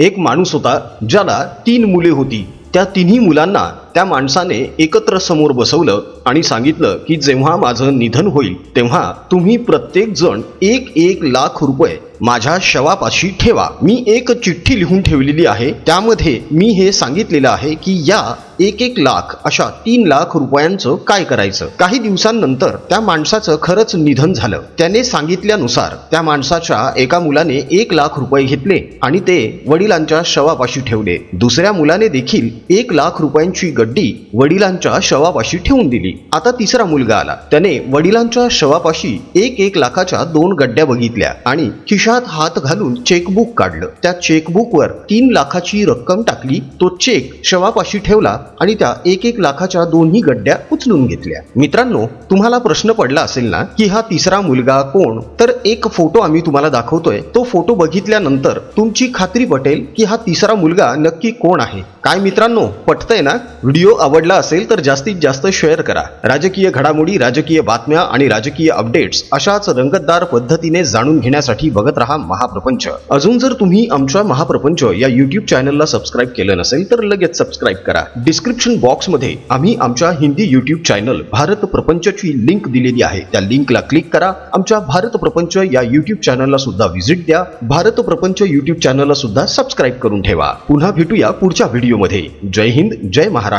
एक माणूस होता ज्याला तीन मुले होती. त्या तिन्ही मुलांना त्या माणसाने एकत्र समोर बसवलं आणि सांगितलं की जेव्हा माझं निधन होईल तेव्हा तुम्ही प्रत्येक जण एक एक लाख रुपये माझ्या शवापाशी ठेवा. मी एक चिठ्ठी लिहून ठेवलेली आहे. त्यामध्ये मी हे सांगितलेलं आहे की या एक एक लाख अशा तीन लाख रुपयांचं काय करायचं? काही दिवसांनंतर त्या माणसाचं खरंच निधन झालं. त्याने सांगितल्यानुसार त्या माणसाच्या एका मुलाने एक लाख रुपये घेतले आणि ते वडिलांच्या शवापाशी ठेवले. दुसऱ्या मुलाने देखील एक लाख रुपयांची गड्डी वडिलांच्या शवापाशी ठेवून दिली. आता तिसरा मुलगा आला. त्याने वडिलांच्या शवापाशी एक एक लाखाच्या दोन गड्ड्या बघितल्या आणि खिशात हात घालून चेकबुक काढलं. त्या चेकबुकवर तीन लाखाची रक्कम टाकली. तो चेक शवापाशी ठेवला आणि त्या एक एक लाखाच्या दोन्ही गड्ड्या उचलून घेतल्या. मित्रांनो तुम्हाला प्रश्न पडला असेल ना की हा तिसरा मुलगा कोण? तर एक फोटो आम्ही तुम्हाला दाखवतोय. तो फोटो बघितल्यानंतर तुमची खात्री पटेल की हा तिसरा मुलगा नक्की कोण आहे. काय मित्रांनो पटतंय ना? व्हिडिओ आवडला असेल तर जास्तीत जास्त शेअर करा. राजकीय घडामोडी राजकीय बातम्या आणि राजकीय अपडेट्स अशाच रंगतदार पद्धतीने जाणून घेण्यासाठी बघत रहा महाप्रपंच. अजून जर तुम्ही आमच्या महाप्रपंच या युट्यूब चॅनलला सबस्क्राईब केलं नसेल तर लगेच सबस्क्राईब करा. डिस्क्रिप्शन बॉक्समध्ये आम्ही आमच्या हिंदी युट्यूब चॅनल भारत प्रपंचची लिंक दिलेली आहे. त्या लिंकला क्लिक करा. आमच्या भारत प्रपंच या युट्यूब चॅनलला सुद्धा व्हिजिट द्या. भारत प्रपंच युट्यूब चॅनलला सुद्धा सबस्क्राईब करून ठेवा. पुन्हा भेटूया पुढच्या व्हिडिओमध्ये जय हिंद जय महाराष्ट्र.